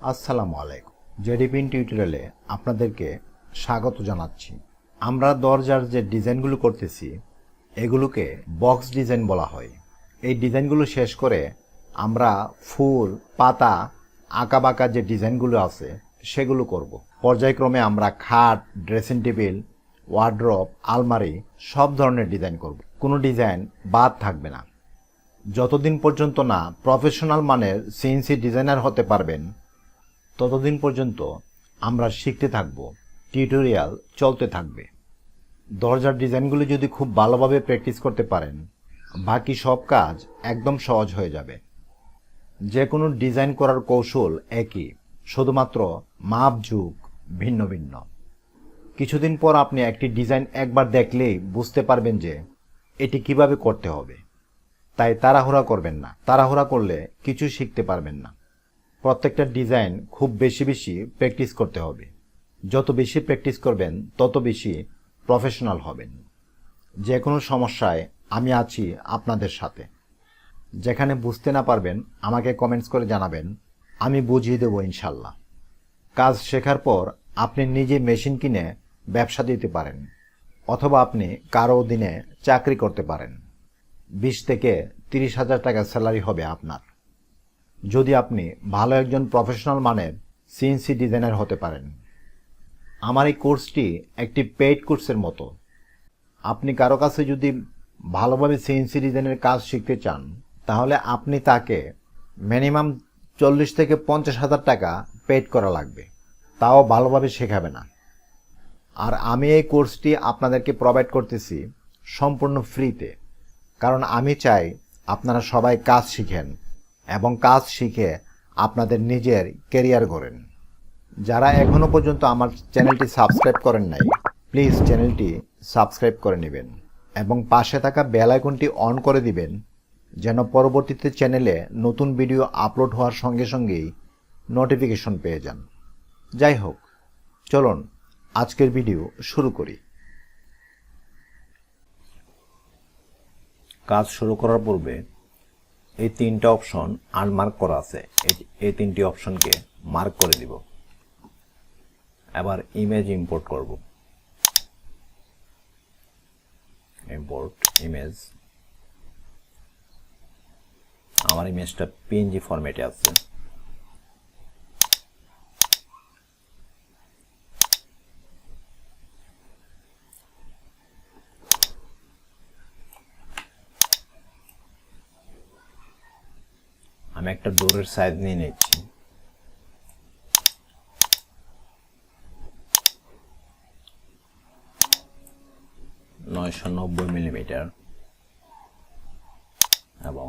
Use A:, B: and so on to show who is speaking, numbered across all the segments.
A: আসসালামু আলাইকুম জেডিপিন টিউটোরিয়ালে আপনাদেরকে স্বাগত জানাচ্ছি আমরা দরজার যে ডিজাইনগুলো করতেছি, এগুলোকে বক্স ডিজাইন বলা হয় এই ডিজাইনগুলো শেষ করে আমরা ফুল, পাতা, আঁকাবাঁকা যে ডিজাইনগুলো আছে, সেগুলো করব। পর্যায়ক্রমে আমরা খাট, ড্রেসিং টেবিল, ওয়ার্ড্রপ, আলমারি, সব ধরনের ডিজাইন করব। কোনো ডিজাইন বাদ থাকবে না যতদিন পর্যন্ত না প্রফেশনাল মানের সিএনসি ডিজাইনার হতে পারবেন ততদিন পর্যন্ত আমরা শিখতে থাকব, টিউটোরিয়াল চলতে থাকবে। দরজার ডিজাইনগুলো যদি খুব ভালোভাবে প্র্যাকটিস করতে পারেন, বাকি সব কাজ একদম সহজ হয়ে যাবে। যে কোনো ডিজাইন করার কৌশল একই, শুধুমাত্র মাপ যুগ ভিন্ন ভিন্ন। কিছুদিন পর আপনি একটি ডিজাইন একবার দেখলেই বুঝতে পারবেন যে এটি কীভাবে করতে হবে। তাই তাড়াহুড়া করবেন না। তাড়াহুড়া করলে কিছু শিখতে পারবেন না। প্রত্যেকটা ডিজাইন খুব বেশি বেশি প্র্যাকটিস করতে হবে। যত বেশি প্র্যাকটিস করবেন, তত বেশি প্রফেশনাল হবেন। যে কোনো সমস্যায় আমি আছি আপনাদের সাথে। যেখানে বুঝতে না পারবেন, আমাকে কমেন্টস করে জানাবেন। আমি বুঝিয়ে দেবো ইনশাল্লাহ। কাজ শেখার পর আপনি নিজে মেশিন কিনে ব্যবসা দিতে পারেন, অথবা আপনি কারও দিনে চাকরি করতে পারেন। বিশ থেকে তিরিশ হাজার টাকা স্যালারি হবে আপনার। যদি আপনি ভালো একজন প্রফেশনাল মানের সিএনসি ডিজাইনার হতে পারেন। আমার এই কোর্সটি একটি পেইড কোর্সের মতো। আপনি কারও কাছে যদি ভালোভাবে সিএনসি ডিজাইনের কাজ শিখতে চান, তাহলে আপনি তাকে মিনিমাম চল্লিশ থেকে পঞ্চাশ হাজার টাকা পেড করা লাগবে। তাও ভালোভাবে শেখাবে না। আর আমি এই কোর্সটি আপনাদেরকে প্রোভাইড করতেছি সম্পূর্ণ ফ্রিতে কারণ আমি চাই আপনারা সবাই কাজ শিখেন। এবং কাজ শিখে আপনাদের নিজের কেরিয়ার গড়েন। যারা এখনও পর্যন্ত আমার চ্যানেলটি সাবস্ক্রাইব করেন নাই, প্লিজ চ্যানেলটি সাবস্ক্রাইব করে নেবেন এবং পাশে থাকা বেল আইকনটি অন করে দিবেন যেন পরবর্তীতে চ্যানেলে নতুন ভিডিও আপলোড হওয়ার সঙ্গে সঙ্গেই নোটিফিকেশন পেয়ে যান। যাই হোক, চলুন আজকের ভিডিও শুরু করি।
B: কাজ শুরু করার পূর্বে এই তিনটা অপশন আনমার্ক করা আছে। এই- তিনটি অপশনকে মার্ক করে দিব। এবার ইমেজ ইম্পোর্ট করব। ইম্পোর্ট ইমেজ আমার ইমেজটা পিএনজি ফরম্যাটে আছে আমি একটা ডোরের সাইজ নিয়ে নিচ্ছি। নয়শো নব্বই মিলিমিটার এবং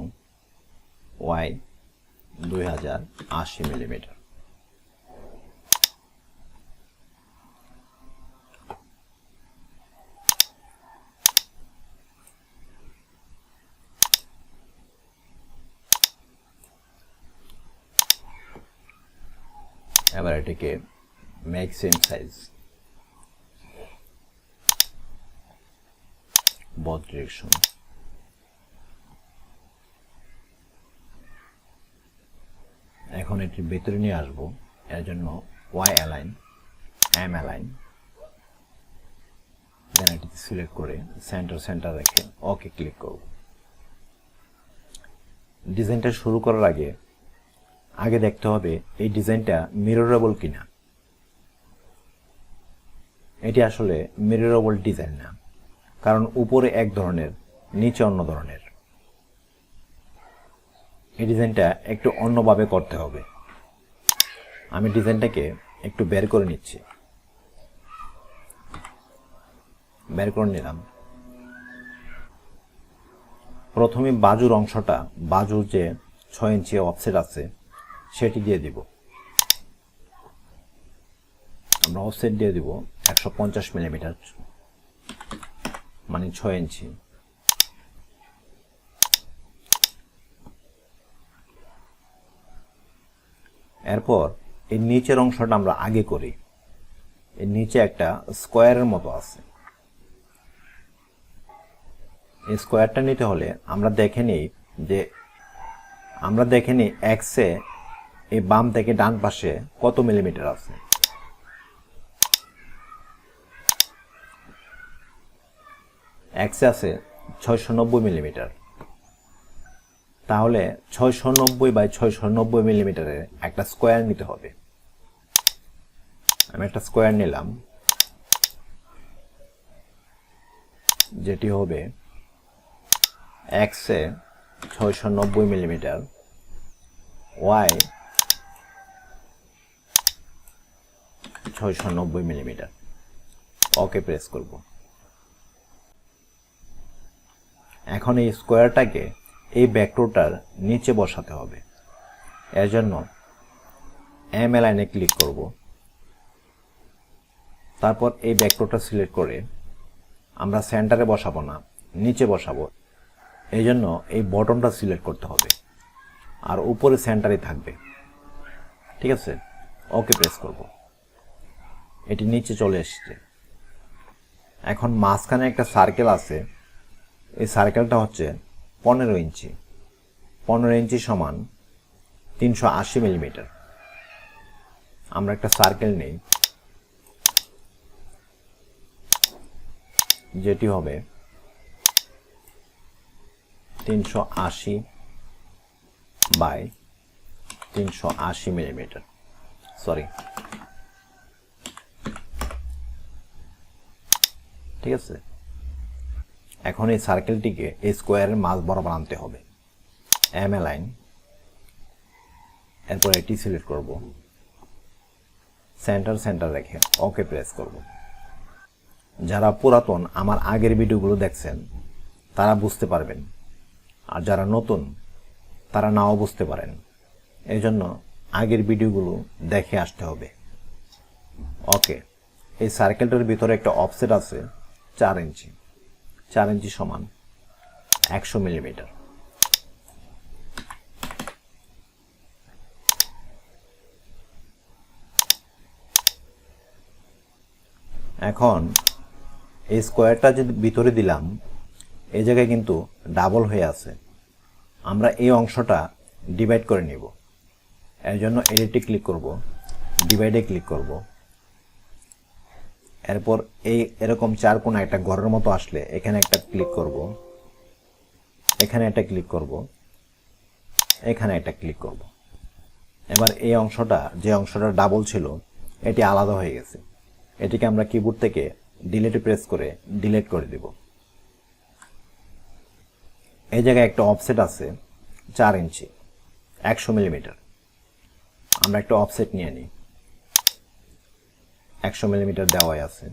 B: ওয়াই দুই হাজার আশি মিলিমিটার এবার এটিকে make same size both direction. এখন এটি ভেতরে নিয়ে আসব। এর জন্য Y align M align then এটিতে সিলেক্ট করে সেন্টার সেন্টার রেখে ওকে ক্লিক করব। ডিজাইনটা শুরু করার আগে আগে দেখতে হবে এই ডিজাইনটা মিররেবল কিনা। এটি আসলে মিররেবল ডিজাইন না, কারণ উপরে এক ধরনের, নিচে অন্য ধরনের। এই ডিজাইনটা একটু অন্যভাবে করতে হবে। আমি ডিজাইনটাকে একটু বের করে নিচ্ছি। বের করে নিলাম। প্রথমে বাজুর অংশটা, বাজুর যে ছয় ইঞ্চি অফসেট আছে সেটি দিয়ে দিব। আমরা অফসেট দিয়ে দিব একশো পঞ্চাশ মিলিমিটার মানে ছয় ইঞ্চি। এরপর এর নিচের অংশটা আমরা আগে করি। এর নিচে একটা স্কোয়ারের মতো আছে। এই স্কোয়ারটা নিতে হলে আমরা দেখে নিই যে, আমরা দেখে নিই এক্সে এই বাম থেকে ডান পাশে কত মিলিমিটার আছে? এক্সে আছে ছয়শো নব্বই মিলিমিটার। তাহলে ছয়শো নব্বই বাই ছয়শো নব্বই মিলিমিটারের একটা স্কোয়ার নিতে হবে। আমি একটা স্কোয়ার নিলাম, যেটি হবে এক্সে ছয়শো নব্বই মিলিমিটার ওয়াই ছয়শো নব্বই মিলিমিটার। ওকে প্রেস করব। এখন এই স্কোয়ারটাকে এই ব্যাকটোটার নিচে বসাতে হবে। এর জন্য এম লাইনে ক্লিক করব। তারপর এই ব্যাকটোটা সিলেক্ট করে আমরা সেন্টারে বসাবো না, নিচে বসাবো। এই জন্য এই বটনটা সিলেক্ট করতে হবে। আর উপরে সেন্টারে থাকবে। ঠিক আছে? ওকে প্রেস করব। এটি নিচে চলে এসেছে। এখন মাঝখানে একটা সার্কেল আছে। এই সার্কেলটা হচ্ছে পনেরো ইঞ্চি। পনেরো ইঞ্চি সমান তিনশো আশি মিলিমিটার। আমরা একটা সার্কেল নেই। যেটি হবে তিনশো আশি বাই তিনশো আশি মিলিমিটার। সরি ঠিক আছে? এখন এই সার্কেলটিকে এই স্কোয়ারের মাঝ বরাবর আনতে হবে। এম এ লাইন এরপর এটি সিলেক্ট করব। সেন্টার সেন্টার রেখে ওকে প্রেস করব। যারা পুরাতন, আমার আগের ভিডিওগুলো দেখছেন, তারা বুঝতে পারবেন। আর যারা নতুন, তারা নাও বুঝতে পারেন। এই জন্য আগের ভিডিওগুলো দেখে আসতে হবে। ওকে এই সার্কেলটার ভিতরে একটা অফসেট আছে। চার ইঞ্চি। চার ইঞ্চি সমান একশো মিলিমিটার। এখন এই স্কোয়ারটা যদি ভিতরে দিলাম এই জায়গায় কিন্তু ডাবল হয়ে আছে। আমরা এই অংশটা ডিভাইড করে নিব। এর জন্য এডিটে ক্লিক করব, ডিভাইডে ক্লিক করব। এরপর এই এরকম চার কোণা একটা ঘরের মতো আসলে এখানে একটা ক্লিক করব। এখানে একটা ক্লিক করব। এখানে একটা ক্লিক করব। এবার এই অংশটা, যে অংশটা ডাবল ছিল, এটি আলাদা হয়ে গেছে। এটিকে আমরা কিবোর্ড থেকে ডিলেটে প্রেস করে ডিলেট করে দিব। এই জায়গায় একটা অফসেট আছে, চার ইঞ্চি, একশো মিলিমিটার আমরা একটা অফসেট নিয়ে নিই। একশো মিলিমিটার দেওয়াই আছে।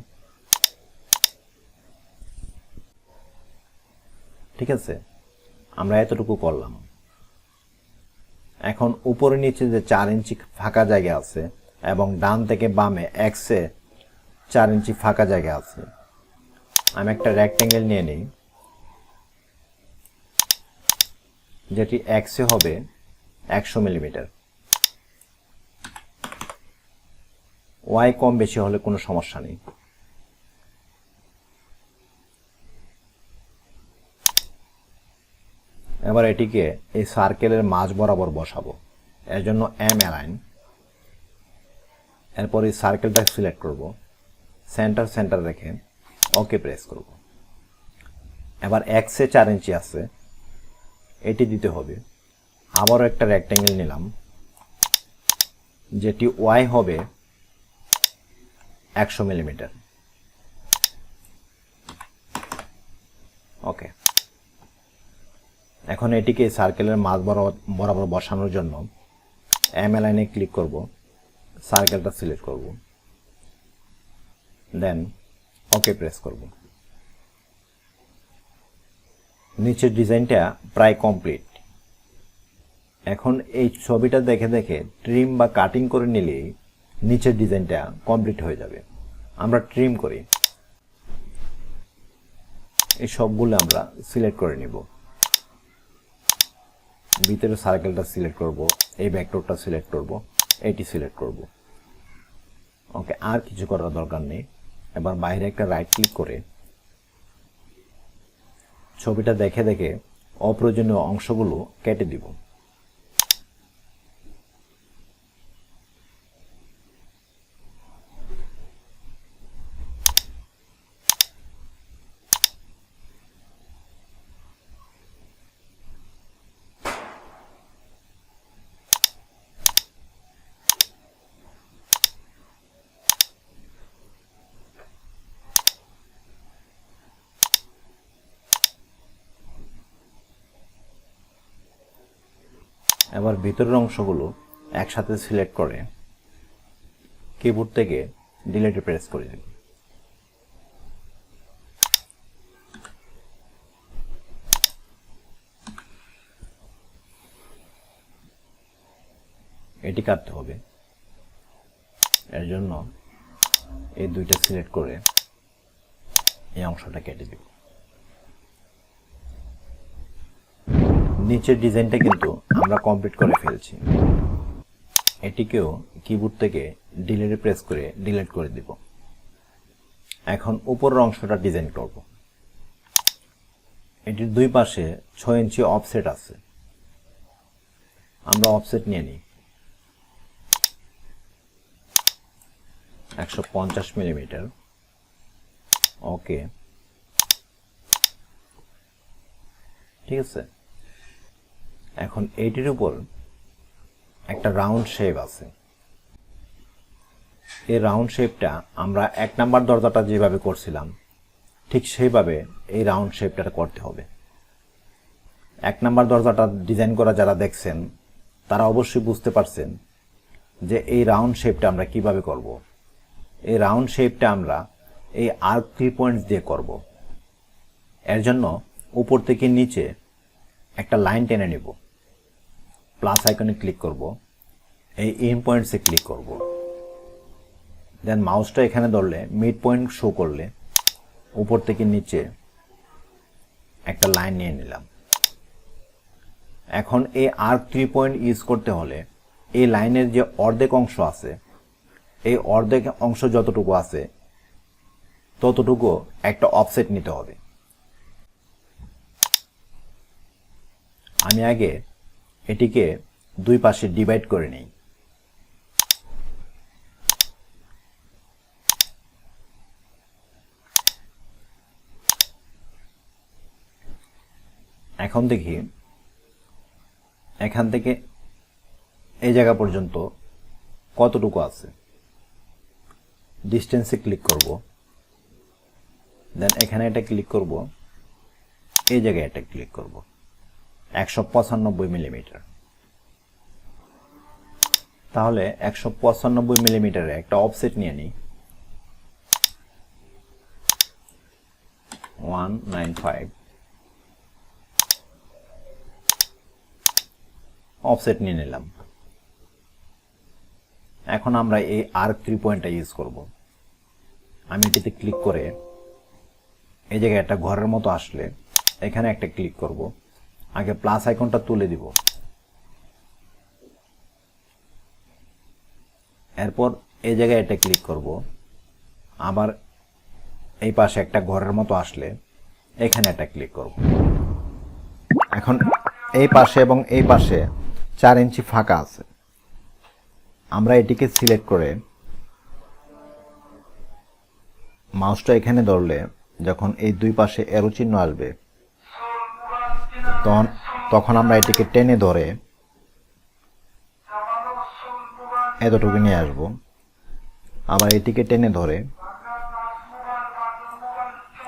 B: ঠিক আছে? আমরা এতটুকু করলাম। এখন উপরে নিচে যে চার ইঞ্চি ফাঁকা জায়গা আছে এবং ডান থেকে বামে এক্সে চার ইঞ্চি ফাঁকা জায়গা আছে। আমি একটা রেক্টেঙ্গেল নিয়ে নিই। যেটি এক্সে হবে একশো মিলিমিটার। ওয়াই কম বেশি হলে কোনো সমস্যা নেই। এবার এটিকে এই সার্কেলের মাঝ বরাবর বসাবো। এর জন্য এম অ্যালাইন এরপর এই সার্কেলটা সিলেক্ট করব। সেন্টার সেন্টার রেখে ওকে প্রেস করব। এবার এক্সে চার ইঞ্চি আছে। এটি দিতে হবে। আবারও একটা রেক্ট্যাঙ্গেল নিলাম। যেটি ওয়াই হবে একশো মিলিমিটার। ওকে এখন এটিকে সার্কেলের মাঝ বরাবর বরাবর বসানোর জন্য এম লাইনে ক্লিক করব সার্কেলটা সিলেক্ট করব। দেন ওকে প্রেস করব। নিচের ডিজাইনটা প্রায় কমপ্লিট এখন এই ছবিটা দেখে দেখে ট্রিম বা কাটিং করে নিলেই নিচের ডিজাইনটা কমপ্লিট হয়ে যাবে। আমরা ট্রিম করি। এই সবগুলো আমরা সিলেক্ট করে নিব। ভিতরে সার্কেলটা সিলেক্ট করব, এই ব্যাকটোরটা সিলেক্ট করব, এটি সিলেক্ট করব। ওকে আর কিছু করার দরকার নেই। এবার বাইরে একটা রাইট ক্লিক করে ছবিটা দেখে দেখে অপ্রয়োজনীয় অংশগুলো কেটে দিব। এবার ভিতরের অংশগুলো একসাথে সিলেক্ট করে কিবোর্ড থেকে ডিলেটে প্রেস করে দিন। এটি কাটতে হবে। এর জন্য এই দুইটা সিলেক্ট করে এই অংশটা কেটে দিব নিচের ডিজাইনটা কিন্তু আমরা কমপ্লিট করে ফেলছি। এটিকেও কিবোর্ড থেকে ডিলেটে প্রেস করে ডিলিট করে দিব। এখন উপরের অংশটা ডিজাইন করব। এটির দুই পাশে ছয় ইঞ্চি অফসেট আছে। আমরা অফসেট নিয়ে নিই। একশো পঞ্চাশ মিলিমিটার ওকে ঠিক আছে? এখন এইটির উপর একটা রাউন্ড শেপ আছে এই রাউন্ড শেপটা আমরা এক নাম্বার দরজাটা যেভাবে করছিলাম, ঠিক সেইভাবে এই রাউন্ড শেপটা করতে হবে এক নাম্বার দরজাটা ডিজাইন করা যারা দেখছেন, তারা অবশ্যই বুঝতে পারছেন যে এই রাউন্ড শেপটা আমরা কীভাবে করব। এই রাউন্ড শেপটা আমরা এই আর্ক থ্রি পয়েন্টস দিয়ে করব। এর জন্য উপর থেকে নিচে একটা লাইন টেনে নেব প্লাস আইকনে ক্লিক করব। এই এম পয়েন্টসে ক্লিক করব। দেন মাউসটা এখানে ধরলে মিড পয়েন্ট শো করলে, উপর থেকে নিচে একটা লাইন নিয়ে নিলাম। এখন এই আর্ক থ্রি পয়েন্ট ইউজ করতে হলে, এই লাইনের যে অর্ধেক অংশ আছে, এই অর্ধেক অংশ যতটুকু আছে, ততটুকু একটা অফসেট নিতে হবে। আমি আগে এটিকে দুই পাশে ডিভাইড করে নিই। এখন দেখি, এখান থেকে এই জায়গা পর্যন্ত কতটুকু আছে? ডিস্টেন্সে ক্লিক করব। দেন এখানে এটা ক্লিক করব। এই জায়গায় এটা ক্লিক করব। একশো পঁচানব্বই মিলিমিটার। তাহলে একশো পঁচানব্বই মিলিমিটারে একটা অফসেট নিয়ে নিই। One nine five. অফসেট নিয়ে নিলাম। এখন আমরা এই আর্ক থ্রি পয়েন্টটা ইউজ করব। আমি এটিতে ক্লিক করে এই জায়গায় একটা ঘরের মতো আসলে এখানে একটা ক্লিক করব। আগে প্লাস আইকনটা তুলে দিব। এরপর এই জায়গায় এটা ক্লিক করব। আবার এই পাশে একটা ঘরের মতো আসলে এখানে এটা ক্লিক করব।
A: এখন এই পাশে এবং এই পাশে চার ইঞ্চি ফাঁকা আছে। আমরা এটিকে সিলেক্ট করে মাউসটা এখানে ধরলে যখন এই দুই পাশে এরো চিহ্ন আসবে তখন তখন আমরা এটিকে টেনে ধরে এতটুকু নিয়ে আসব। আবার এটিকে টেনে ধরে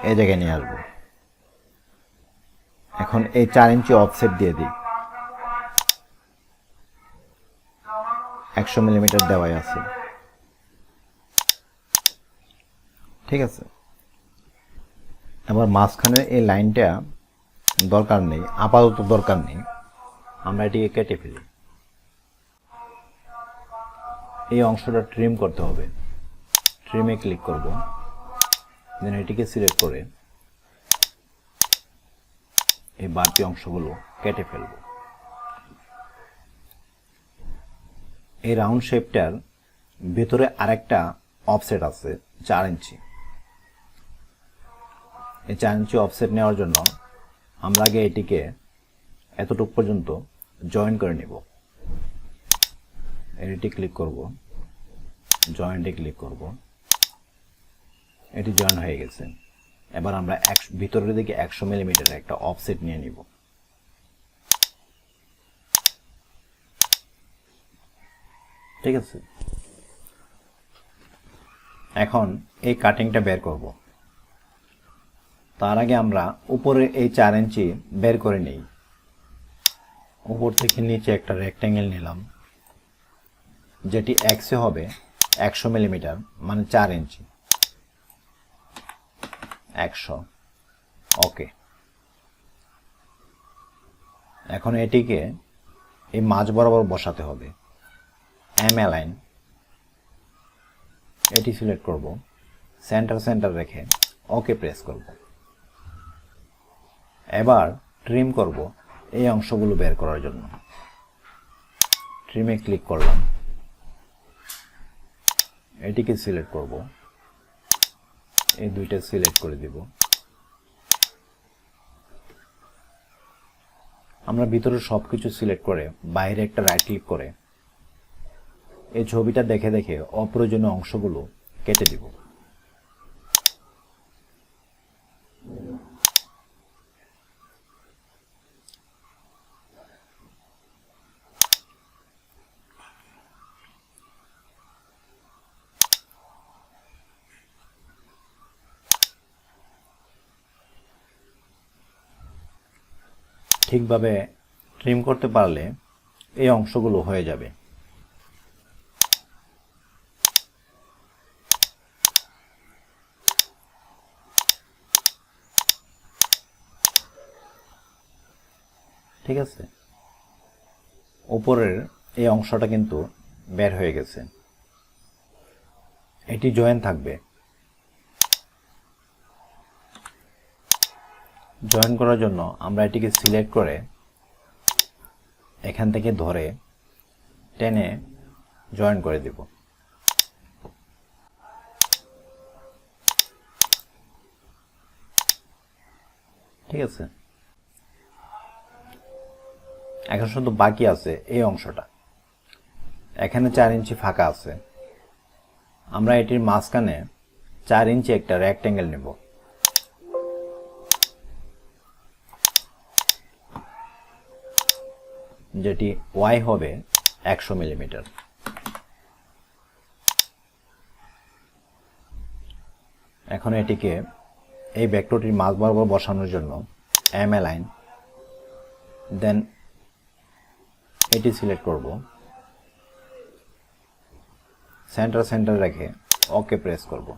A: এই জায়গায় নিয়ে আসব। এখন এই চার ইঞ্চি অফসেট দিয়ে দিই। একশো মিলিমিটার দেওয়াই আছে। ঠিক আছে? এবার মাঝখানের এই লাইনটা দরকার নেই, আপাতত দরকার নেই। আমরা এটিকে কেটে ফেলি।
B: এই অংশটা ট্রিম করতে হবে। ট্রিমে ক্লিক করব। দেন এটিকে সিলেক্ট করে এই বাড়তি অংশগুলো কেটে ফেলব। এই রাউন্ড শেপটার ভেতরে আরেকটা অফসেট আছে, চার ইঞ্চি। এই চার ইঞ্চি অফসেট নেওয়ার জন্য আমরা আগে এটিকে এতটুকু পর্যন্ত জয়েন করে নিব। এডিটে ক্লিক করব। জয়েন্টে ক্লিক করব। এটি জয়েন হয়ে গেছে। এবার আমরা ভিতরের দিকে একশো মিলিমিটারের একটা অফসেট নিয়ে নিব। ঠিক আছে? এখন এই কাটিংটা বের করব। তার আগে আমরা উপরে এই চার ইঞ্চি বের করে নিই। উপর থেকে নিচে একটা রেক্ট্যাঙ্গেল নিলাম, যেটি এক্সে হবে একশো মিলিমিটার মানে চার ইঞ্চি। একশো। ওকে এখন এটিকে এই মাঝ বরাবর বসাতে হবে। এম অ্যালাইন এটি সিলেক্ট করব। সেন্টার সেন্টার রেখে ওকে প্রেস করব। এবার ট্রিম করব এই অংশগুলো বের করার জন্য। ট্রিমে ক্লিক করলাম। এটিকে সিলেক্ট করব। এই দুইটা সিলেক্ট করে দিব। আমরা ভিতরে সব কিছু সিলেক্ট করে বাইরে একটা রাইট ক্লিক করে এই ছবিটা দেখে দেখে অপ্রয়োজনীয় অংশগুলো কেটে দিব। ঠিকভাবে ট্রিম করতে পারলে এই অংশগুলো হয়ে যাবে। ঠিক আছে? উপরের এই অংশটা কিন্তু বের হয়ে গেছে। এটি জয়েন থাকবে। জয়েন করার জন্য আমরা এটিকে সিলেক্ট করে এখান থেকে ধরে টেনে জয়েন করে দিব। ঠিক আছে? এখন শুধু বাকি আছে এই অংশটা। এখানে চার ইঞ্চি ফাঁকা আছে। আমরা এটির মাঝখানে চার ইঞ্চি একটা রেক্ট্যাঙ্গেল নেব। যেটি ওয়াই হবে একশো মিলিমিটার। এখন এটিকে এই ভেক্টরটির মাঝ বরাবর বসানোর জন্য এম লাইন দেন এটি সিলেক্ট করব। সেন্টার সেন্টার রেখে ওকে প্রেস করব।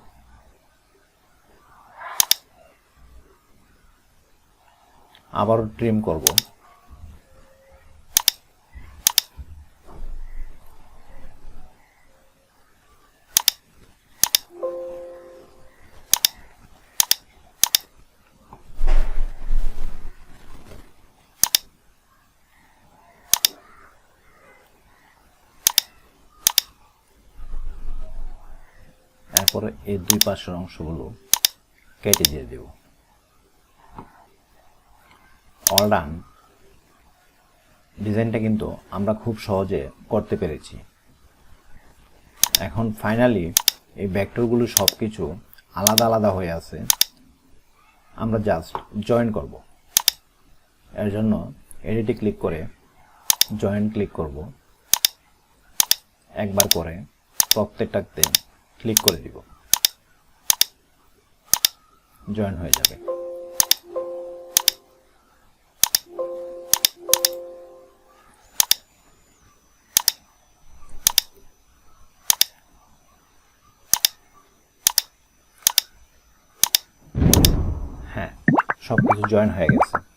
B: আবারও ট্রিম করব। এরপরে এই দুই পাশের অংশগুলো কেটে দিয়ে দেব। অল ডান ডিজাইনটা কিন্তু আমরা খুব সহজে করতে পেরেছি। এখন ফাইনালি এই ভেক্টরগুলো সব কিছু আলাদা আলাদা হয়ে আছে। আমরা জাস্ট জয়েন করব। এর জন্য এডিটে ক্লিক করে জয়েন ক্লিক করব। একবার করে প্রত্যেকটাতে ক্লিক করে দিব। জয়েন হয়ে যাবে। হ্যাঁ সব কিছু জয়েন হয়ে গেছে।